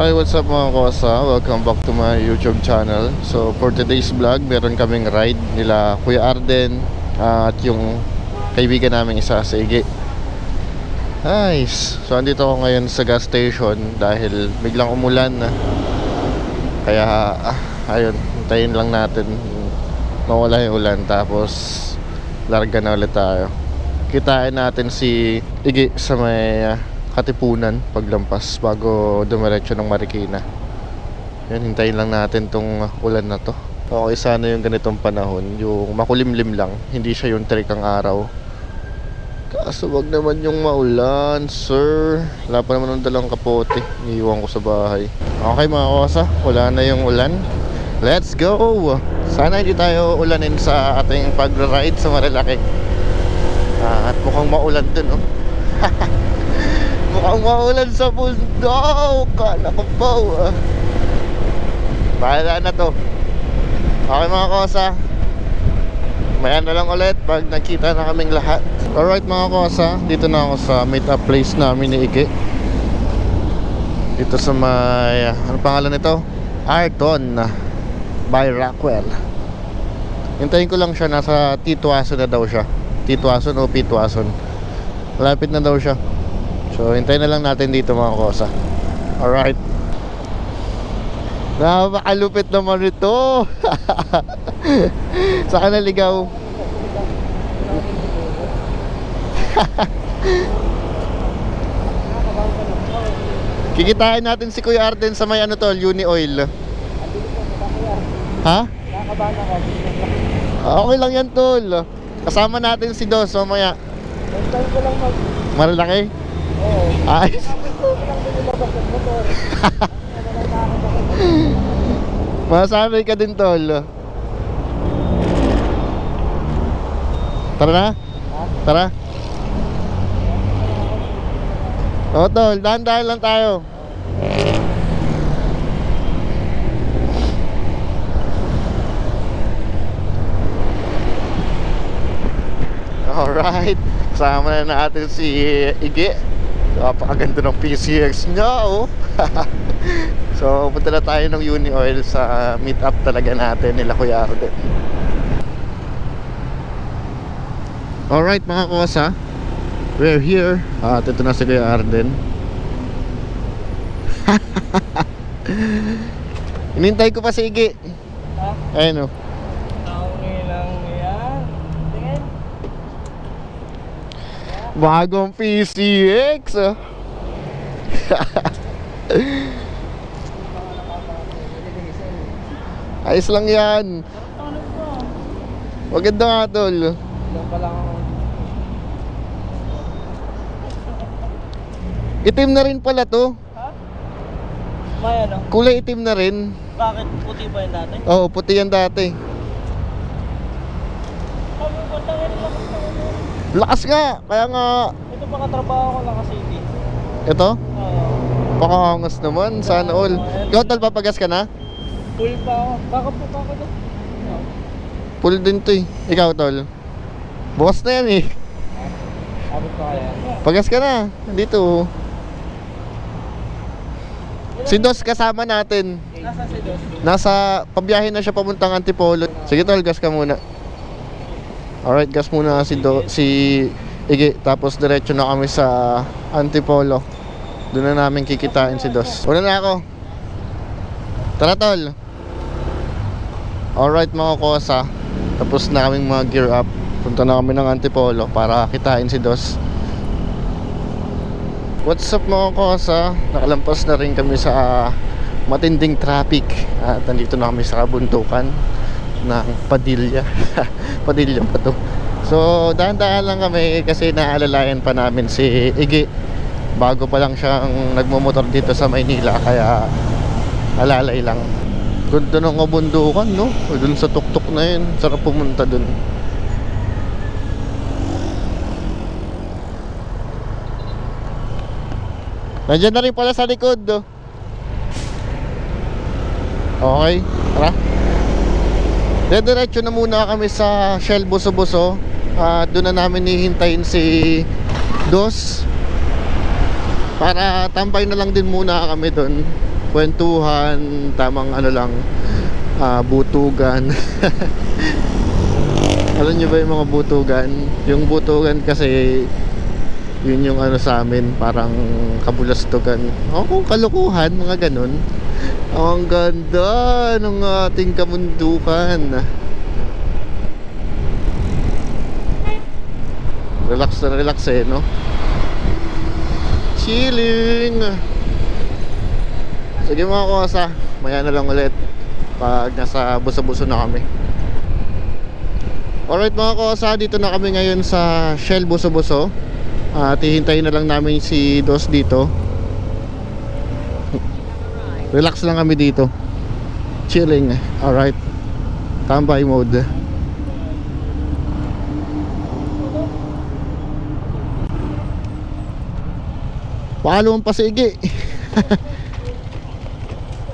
Hi, what's up mga kosa? Welcome back to my YouTube channel. So, for today's vlog, meron kaming ride nila Kuya Arden ah, at yung kaibigan namin isa sa Igi. Nice! So, andito ako ngayon sa gas station dahil biglang umulan na. Kaya, ah, ayun, hintayin lang natin mawala yung ulan tapos larga na ulit tayo. Kitain natin si Igi sa may ah, Katipunan paglampas bago dumiretso ng Marikina. Yan, hintayin lang natin tong ulan na to. Okay sana yung ganitong panahon, yung makulimlim lang, hindi siya yung trikang araw. Kaso wag naman yung maulan, sir. Wala pa naman ng dalang kapote. Iiwan ko sa bahay. Okay mga kosa, wala na yung ulan. Let's go! Sana hindi tayo ulanin sa ating pag-ride sa Marilaki. Ah, at mukhang maulan dun, oh. mukhang maulan sa bundok. Kala ko pa, ah. Bahala na to. Okay mga kosa. Maya na lang ulit pag nakita na kaming lahat. Alright mga kosa, dito na ako sa meet up place namin ni Ike. Dito sa may, ano pangalan nito? Arton by Rockwell. Hintayin ko lang siya, nasa Tituason na daw siya. Tituason o Pituason. Malapit na daw siya. So, hintayin na lang natin dito mga kosa. Alright. Napakalupit naman ito. Saan ka naligaw? Kikitain natin si Kuya Arden sa may ano tol, Uni Oil. Ha? Okay lang yan tol. Kasama natin si Dos mamaya. Next time ko lang mag... Malalaki? Oo. Motor. Masanay ka din tol. Tara na? Tara. Oo tol, dahan-dahan lang tayo. Alright, kasama na natin si Ige. Napakaganda ng PCX niya, oh. so, punta na tayo ng Uni Oil sa meet up talaga natin nila Kuya Arden. Alright mga kosa, we're here. At ito na si Kuya Arden. Inintay ko pa si Ige. Ha? Ayun oh. Taongi lang yan. Tingin. Bagong PCX oh. Ayos lang yan. Maganda nga tol. Itim na rin pala to. May ano? Kulay itim na rin. Bakit puti ba yung dati? Oo, puti yan dati. Sabi ko, tangin lang ako. Lakas nga. Kaya nga, Ito baka trabaho ko lang kasi hindi. ito. Oo. Pakangas naman. Sana all. Ikaw tol, papagas ka na? Full pa ako. Baka po pa ako doon. Oo. Full din to eh. Ikaw tol. Bukas na yan eh. Abot pa kaya? Pagas ka na. Dito. Si Dos kasama natin. Nasa si Dos. Nasa, pabiyahe na siya papuntang Antipolo. Sige tol, gas ka muna. Alright, gas muna si Do, si Ige. Tapos diretso na kami sa Antipolo. Doon na namin kikitain si Dos. Una na ako. Tara tol. Alright mga kosa. Tapos na kaming mga gear up. Punta na kami ng Antipolo para kitain si Dos. What's up mga kosa? Nakalampas na rin kami sa matinding traffic at nandito na kami sa kabundukan ng Padilla Padilla pa to. So dahan-dahan lang kami kasi naalalayan pa namin si Igi bago pa lang siyang nagmumotor dito sa Maynila kaya alalay lang. Ganda ng kabundukan no? Dun sa tuktok na yun sarap pumunta dun. Nandiyan na rin pala sa likod do. Okay, tara. Dediretso na muna kami sa Shell Buso-Buso. Ah, doon na namin hihintayin si Dos. Para tambay na lang din muna kami doon. kwentuhan, tamang ano lang, ah, butugan. Alam niyo ba yung mga butugan? Yung butugan kasi yun yung ano sa amin, parang kabulastugan. O kung kalukuhan, mga ganun. Ang ganda ng ating kamundukan. Relax na relax eh, no? Chilling! Sige mga kosa, maya na lang ulit pag nasa buso-buso na kami. Alright mga kosa, dito na kami ngayon sa Shell Buso-Buso. At hihintayin na lang namin si Dos dito. Relax lang kami dito. Chilling. Alright. Tambay mode. Palo ang pasigi.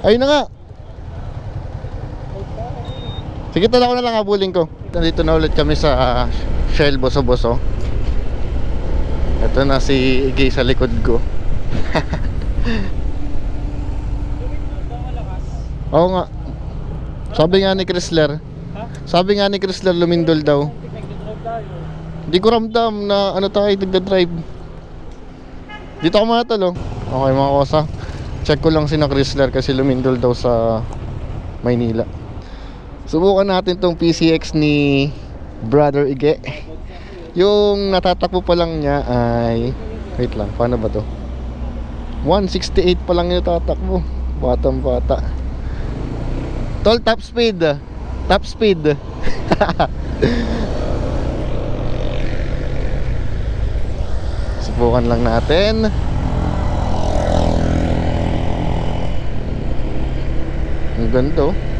Ayun na nga. Sige, tala ko na lang habulin ko. Nandito na ulit kami sa ah, Shell Boso Boso. Ito na si Iggy sa likod ko. Oo nga. Sabi nga ni Chrysler. Sabi nga ni Chrysler lumindol daw. Hindi ko ramdam na ano tayo nagda-drive. Dito ako matalo. Okay mga kosa. Check ko lang si na Chrysler kasi lumindol daw sa Maynila. Subukan natin tong PCX ni Brother Ige. Yung natatakbo pa lang niya ay wait lang, paano ba to? 168 pa lang yung natatakbo. Batang bata. Tol top speed. Top speed. Subukan lang natin. Ang ganda oh.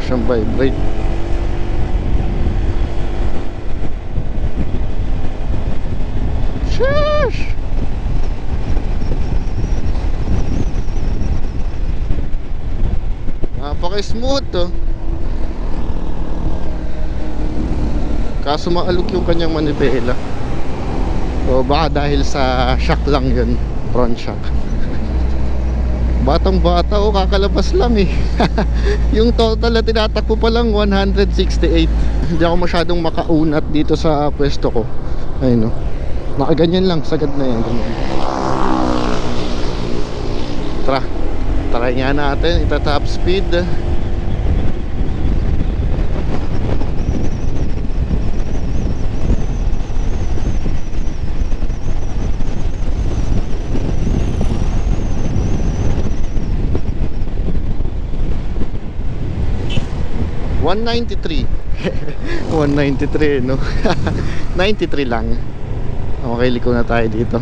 Wala siyang vibrate. Sheesh! Napaka-smooth oh. Kaso maalok yung kanyang manibela. O baka dahil sa shock lang yun. Front shock. Batang bata o kakalabas lang eh. yung total na tinatakbo pa lang 168. Hindi ako masyadong makaunat dito sa pwesto ko. Ayun o. Nakaganyan lang. Sagad na yan. Ganun. Tara. Try nga natin. Ita top speed. One ninety three. 193 no 93 lang okay liko na tayo dito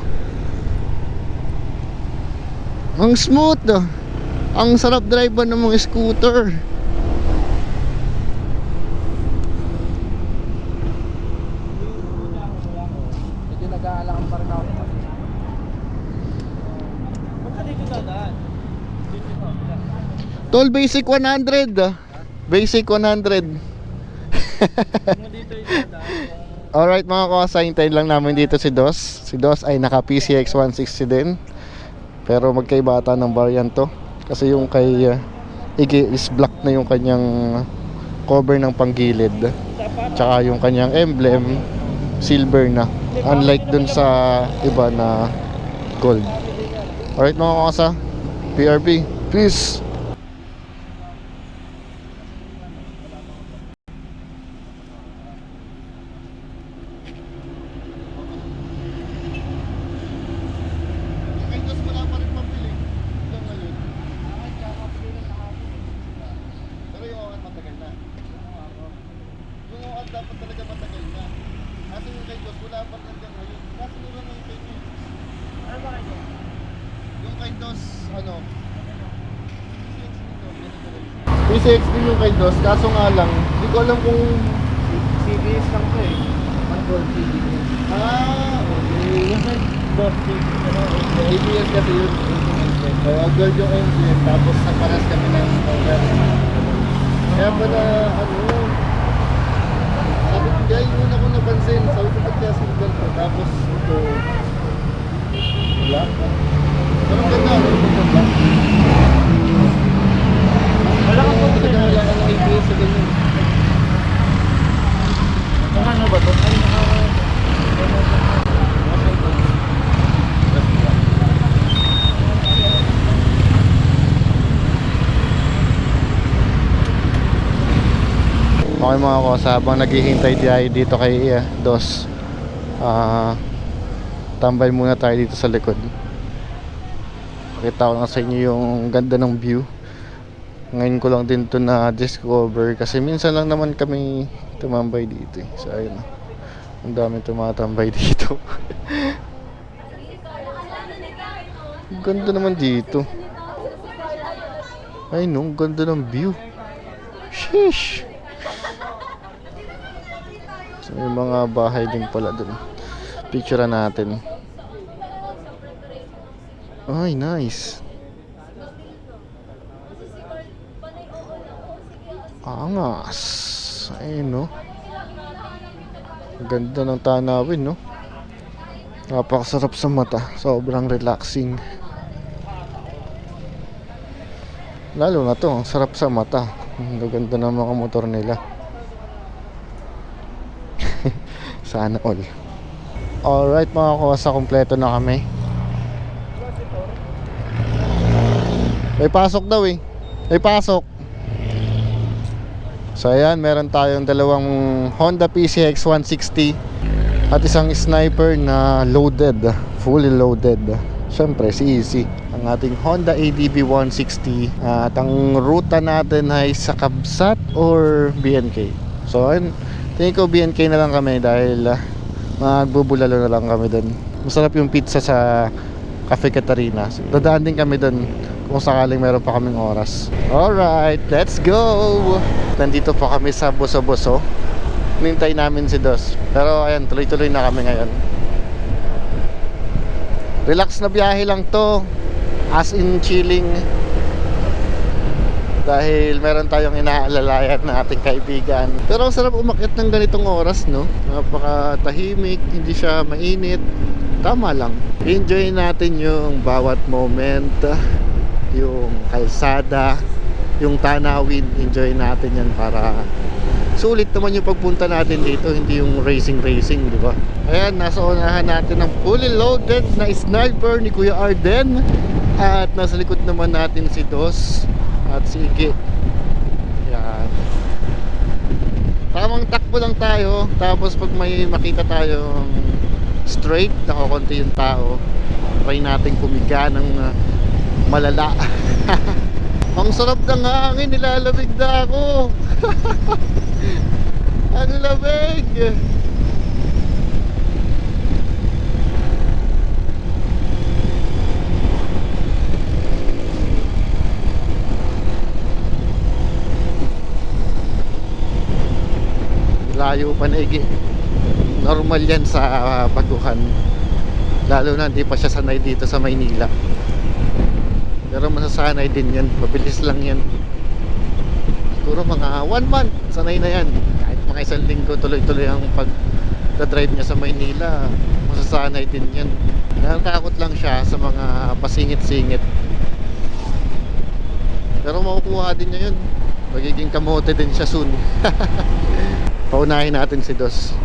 ang smooth oh. ang sarap drive ba ng mga scooter toll basic 100 ah. Basic 100 Kung dito yung dadaan. Alright mga kawasa, hintayin lang namin dito si Dos. Si Dos ay naka PCX 160 din. Pero magkaiba ata ng variant to. Kasi yung kay uh, Iggy is black na yung kanyang cover ng panggilid. Tsaka yung kanyang emblem, silver na. Unlike dun sa iba na gold. Alright mga kawasa, PRP, peace! Kay Dos wala pa rin pabili. Hanggang ngayon. Pero yung OR matagal na. Yung OR dapat talaga matagal na. Kasi yung kay Dos wala pa hanggang ngayon. Kasi mura na yung kay Dos. Ano ba kayo? Yung kay Dos, ano? PCX din yung kay Dos, kaso nga lang, hindi ko alam kung CBS lang ko eh. Gold CBS. Ah, okay. Yung may CBS. Ano? ABS kasi yun. Kaya gold yung engine, tapos nagparas kami ng color. Kaya pala, ano, kaya yung una ko napansin, sabi ko ba't kaya sinigyan? Tapos ito, wala. Pero ang ganda, ano yung ganda? Wala ka po. Talaga wala ka ng ABS sa ganyan. Ano ba to? Ay, nakaka... Okay mga kosa, habang naghihintay tayo dito kay uh, Dos ah Tambay muna tayo dito sa likod. Pakita ko lang sa inyo yung ganda ng view. Ngayon ko lang din to na discover Kasi minsan lang naman kami tumambay dito eh. So ayun Ang dami tumatambay dito. Ganda naman dito. Ay no, ang ganda ng view. Sheesh So, may mga bahay din pala dun. Picture natin. Ay, nice. Angas. Ayun, no? Ganda ng tanawin, no? Napakasarap sa mata. Sobrang relaxing. Lalo na to, ang sarap sa mata. Ang ganda ng mga motor nila. Sana all. Alright mga kawasa, kompleto na kami. May pasok daw eh. May pasok. So ayan, meron tayong dalawang Honda PCX 160 at isang sniper na loaded, fully loaded. Siyempre, si Easy. Ang ating Honda ADB 160 at ang ruta natin ay sa Kabsat or BNK. So ayun, tingin ko BNK na lang kami dahil ah, magbubulalo na lang kami doon. Masarap yung pizza sa Cafe Catarina. So, dadaan din kami doon kung sakaling meron pa kaming oras. Alright, let's go! Nandito po kami sa Boso-Boso. Nintay namin si Dos. Pero ayan, tuloy-tuloy na kami ngayon. Relax na biyahe lang to. As in chilling. Dahil meron tayong inaalalayan na ating kaibigan. Pero ang sarap umakyat ng ganitong oras, no? Napakatahimik, hindi siya mainit. Tama lang. Enjoy natin yung bawat moment, yung kalsada, yung tanawin. Enjoy natin yan para sulit naman yung pagpunta natin dito, hindi yung racing-racing, di ba? Ayan, nasa unahan natin ang fully loaded na sniper ni Kuya Arden. At nasa likod naman natin si Dos at si Ige. Yan. Tamang takbo lang tayo. Tapos pag may makita tayong straight, nakakonti yung tao, try natin kumiga ng uh, malala. Ang sarap ng hangin, nilalamig na ako. Ang lamig. Layo pa na igi. Normal yan sa uh, baguhan. Lalo na hindi pa siya sanay dito sa Maynila. Pero masasanay din yan. Mabilis lang yan. Siguro mga one month, sanay na yan. Kahit mga isang linggo, tuloy-tuloy ang pag drive niya sa Maynila, masasanay din yan. Nakatakot lang siya sa mga pasingit-singit. Pero makukuha din niya yun. Magiging kamote din siya soon. Paunahin natin si Dos.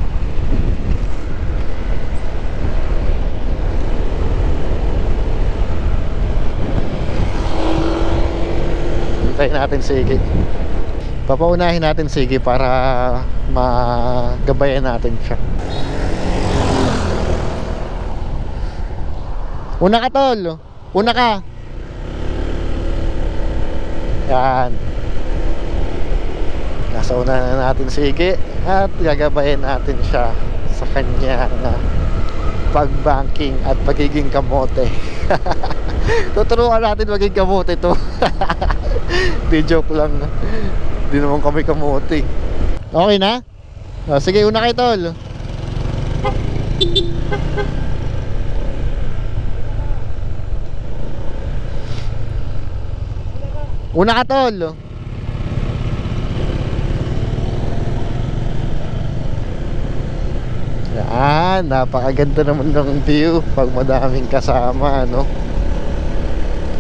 Hintayin natin si Iggy. Papaunahin natin si Iggy para magabayan natin siya. Una ka tol. Una ka. Yan. Nasa una na natin si Iggy at gagabayan natin siya sa kanyang uh, pagbanking at pagiging kamote. Tuturuan natin maging kamote to. Di joke lang. Di naman kami kamote. Okay na? O, sige, una kay tol. Una ka tol. Yan, napakaganda naman ng view pag madaming kasama, no?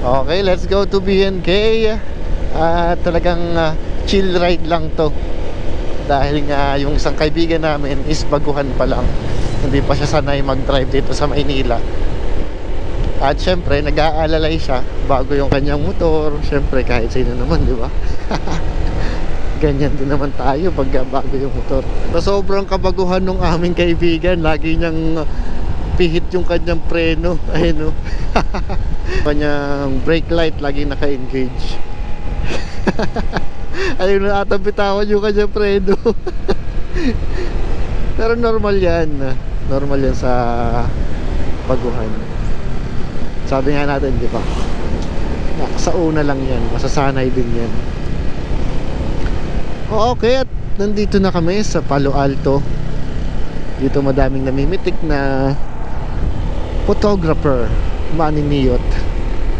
Okay, let's go to BNK. Ah, talagang ah, chill ride lang to. Dahil nga yung isang kaibigan namin is baguhan pa lang. Hindi pa siya sanay mag-drive dito sa Maynila. At syempre, nag-aalalay siya bago yung kanyang motor. Syempre, kahit sino naman, di ba? Ganyan din naman tayo pag bago yung motor. Sa sobrang kabaguhan ng aming kaibigan, lagi niyang pihit yung kanyang preno. Ayun o. kanyang brake light, lagi naka-engage. Ayun na, atang bitawan yung kanyang preno. Pero normal yan. Normal yan sa baguhan. Sabi nga natin, di ba? Sa una lang yan. Masasanay din yan. Okay, at nandito na kami sa Palo Alto. Dito madaming namimitik na photographer, maniniyot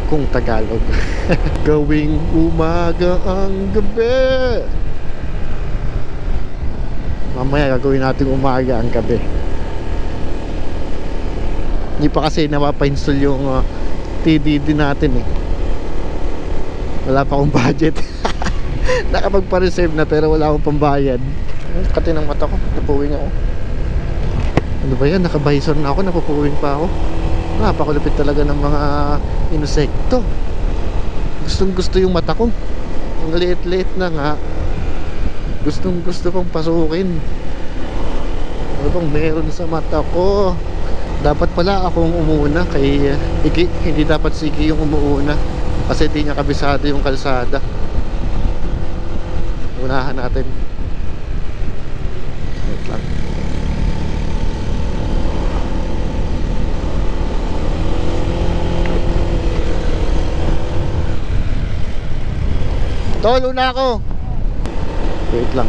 kung Tagalog. Gawing umaga ang gabi. Mamaya gagawin natin umaga ang gabi. Hindi pa kasi napapa-install yung uh, TDD natin eh. Wala pa akong budget. Nakapagpa-reserve na pero wala akong pambayad. Kati ng mata ko, napuwing ako. Ano ba yan? Nakabison na ako, napupuwing pa ako. Napakalupit talaga ng mga insekto. Gustong gusto yung mata ko. Ang liit-liit na nga. Gustong gusto pang pasukin. Ano bang meron sa mata ko? Dapat pala akong umuuna kay uh, Iki. Hindi dapat si Iki yung umuuna. Kasi di niya kabisado yung kalsada. Unahan natin. Wait lang. Tol, una ako. Wait lang.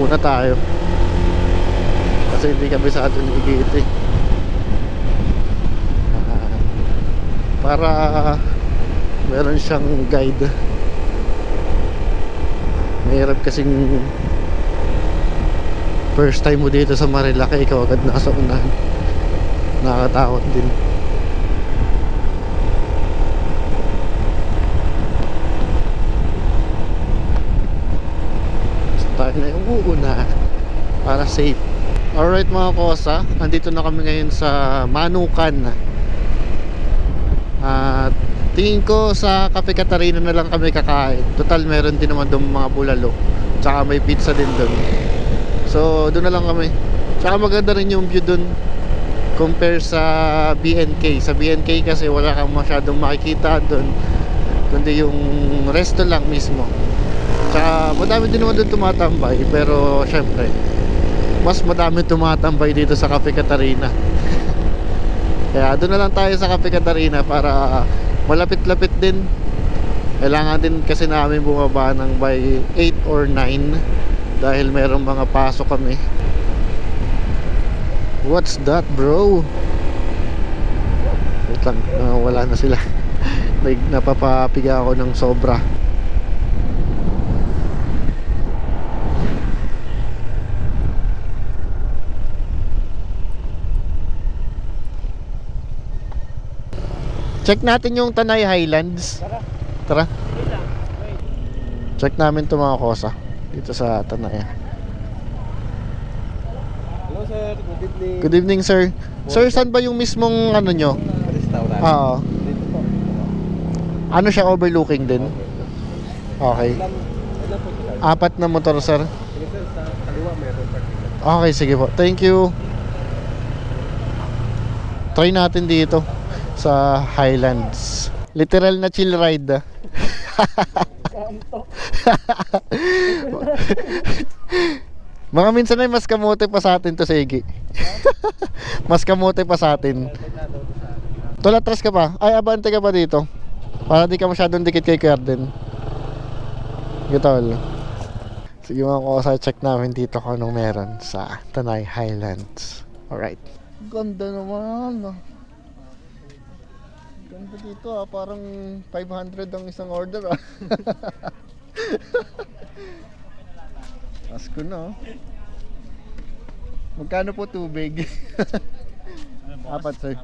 Una tayo. Kasi hindi kabisado ni Igit eh. Ah, para meron siyang guide. Mahirap kasing first time mo dito sa Marilaki, ikaw agad nasa unahan. Nakakatakot din. So, tayo na yung uuna para safe. Alright mga kosa, andito na kami ngayon sa Manukan. Tingin ko sa Cafe Catarina na lang kami kakain. Total meron din naman doon mga bulalo. Tsaka may pizza din doon. So doon na lang kami. Tsaka maganda rin yung view doon compare sa BNK. Sa BNK kasi wala kang masyadong makikita doon. Kundi yung resto lang mismo. Tsaka madami din naman doon tumatambay. Pero syempre, mas madami tumatambay dito sa Cafe Catarina. Kaya doon na lang tayo sa Cafe Catarina para malapit-lapit din. Kailangan din kasi namin bumaba ng by 8 or 9 dahil merong mga pasok kami. What's that, bro? Wait lang, ah, wala na sila. Napapapiga ako ng sobra. Check natin yung Tanay Highlands. Tara. Check namin to mga kosa. Dito sa Tanay. Hello sir, good evening. Good evening, sir. Sir, saan ba yung mismong ano nyo? Restaurant. Oo. Dito po. Ano siya overlooking din? Okay. Apat na motor, sir. Sige sir, sa kaliwa meron parking. Okay, sige po. Thank you. Try natin dito sa Highlands. Literal na chill ride. Mga minsan ay mas kamote pa sa atin to Segi. mas kamote pa sa atin. Tol, atras ka pa. Ay, abante ka pa dito. Para di ka masyadong dikit kay Carden. Gitol. Sige mga kosa, check namin dito kung anong meron sa Tanay Highlands. Alright. Ganda naman. Ah. Ganda dito ah, parang 500 ang isang order ah. Pasko na oh. Magkano po tubig? Apat sir.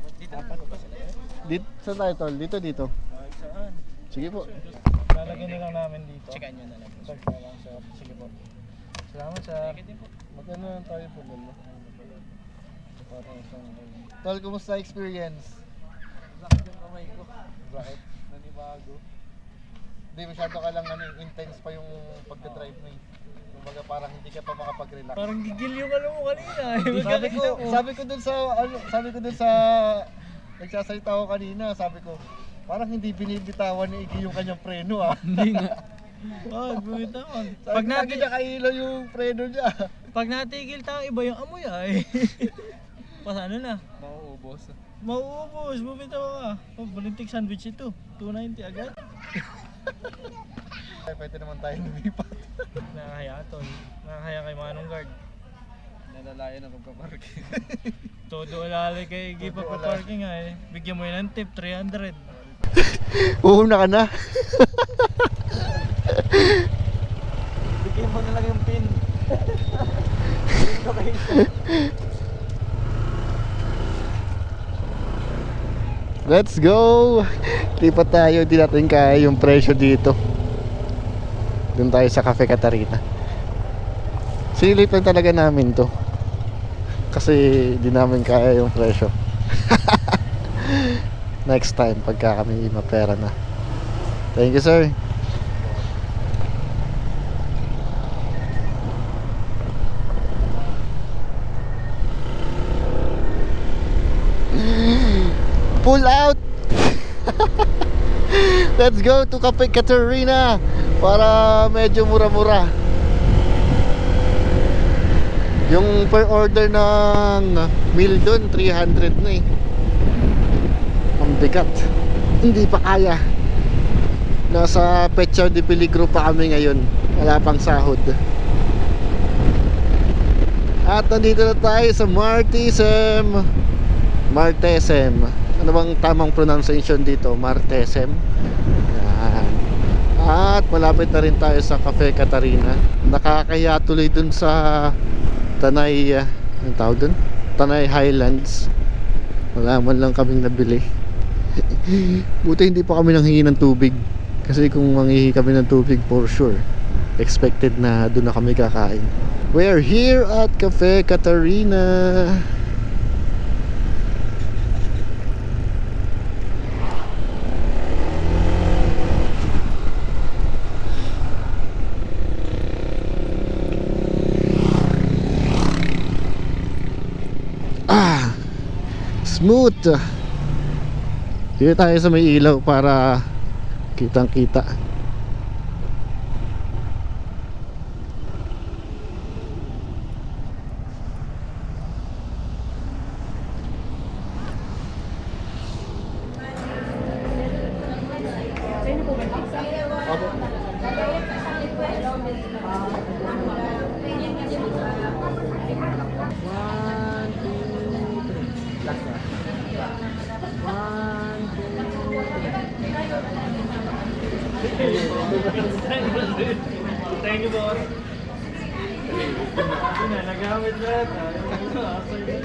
Dito, saan tayo tol? Dito, dito. Saan? Sige po. Lalagyan na lang namin dito. Checkan nyo na lang. Sir, lang sir. Sige po. Salamat sir. Magkano lang tayo po nun? no? Parang isang... Tol, kumusta experience? Sakit yung kamay ko. Bakit? Nanibago. Hindi, masyado ka lang ano, intense pa yung pagka-drive mo eh. Kumbaga parang hindi ka pa makapag-relax. Parang gigil yung ano mo kanina. eh. sabi ko, sabi ko dun sa ano, sabi ko dun sa nagsasalita ko kanina, sabi ko, parang hindi binibitawan ni Iki yung kanyang preno ah. Hindi nga. Oh, bumitawan. Sabi Pag ko, lagi nati kailaw yung preno niya. pag natigil tayo, iba yung amoy ay. Pas ano na? Mauubos. Mauubos, bumitaw ka. Oh, balintik sandwich ito. 290 agad. Ay, pwede naman tayo lumipat. Nakakaya tol. Nakakaya kay Manong Guard. Nalalayan ang pagpaparking. Todo alala kay Gipa Todo pa alala. parking ay. Bigyan mo yun ng tip, 300. Uuna ka na. Bigyan mo na lang yung pin. Let's go! Lipat tayo, di natin kaya yung presyo dito. Doon tayo sa Cafe Catarina. Silip lang talaga namin to. Kasi di namin kaya yung presyo. Next time, pagka kami mapera na. Thank you, sir. Pull out! Let's go to Cafe Catarina para medyo mura-mura. Yung per order ng meal doon 300 na eh. Ang bigat. Hindi pa kaya. Nasa Pecha de Peligro pa kami ngayon. Wala pang sahod. At nandito na tayo sa Martisem. Martesem. Bang tamang pronunciation dito? Martesem. Yan. At malapit na rin tayo sa Cafe Catarina. Nakakaya tuloy dun sa Tanay, uh, anong tawag dun? Tanay Highlands. Wala man lang kaming nabili. Buti hindi pa kami nanghingi ng tubig. Kasi kung manghihi kami ng tubig for sure, expected na doon na kami kakain. We're here at Cafe Catarina. Ah, smooth. Dito tayo sa may ilaw para kitang kita. One, two, three. Last one. One, two, three. Thank you, boss. Yun na, nagamit lahat. ah. Yung mga asal yun.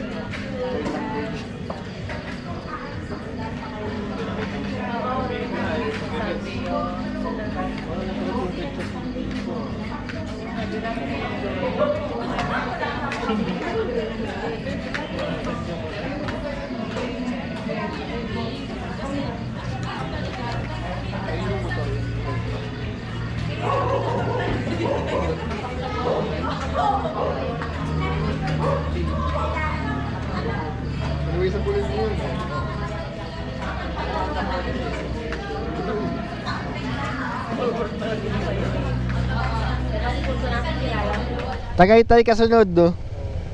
Tagaytay kasunod do.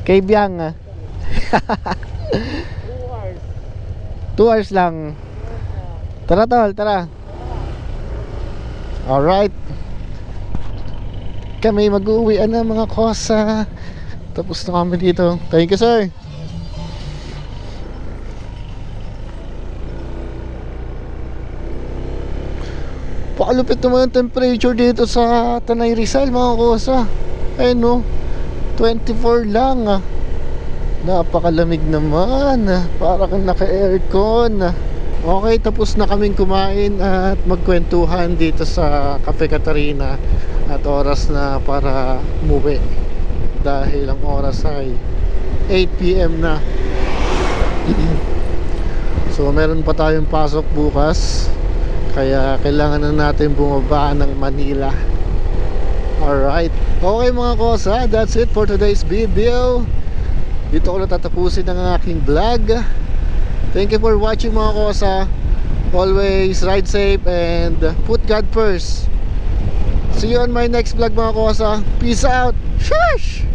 Kay Biang. ah. Two hours lang. Tara tol, tara. Alright. Kami mag-uwian na mga kosa. Tapos na kami dito. Thank you sir. Pakalupit naman ang temperature dito sa Tanay Rizal mga kosa. Ayun no. 24 lang ah. Napakalamig naman. ah. Para kang naka-aircon. ah. Okay, tapos na kaming kumain at magkwentuhan dito sa Cafe Catarina. at oras na para umuwi dahil ang oras ay 8pm na so meron pa tayong pasok bukas kaya kailangan na natin bumaba ng Manila alright. Okay mga kosa that's it for today's video. Dito ko na tatapusin ang aking vlog. Thank you for watching mga kosa. Always ride safe and put God first. See you on my next vlog mga kosa. Peace out. Shush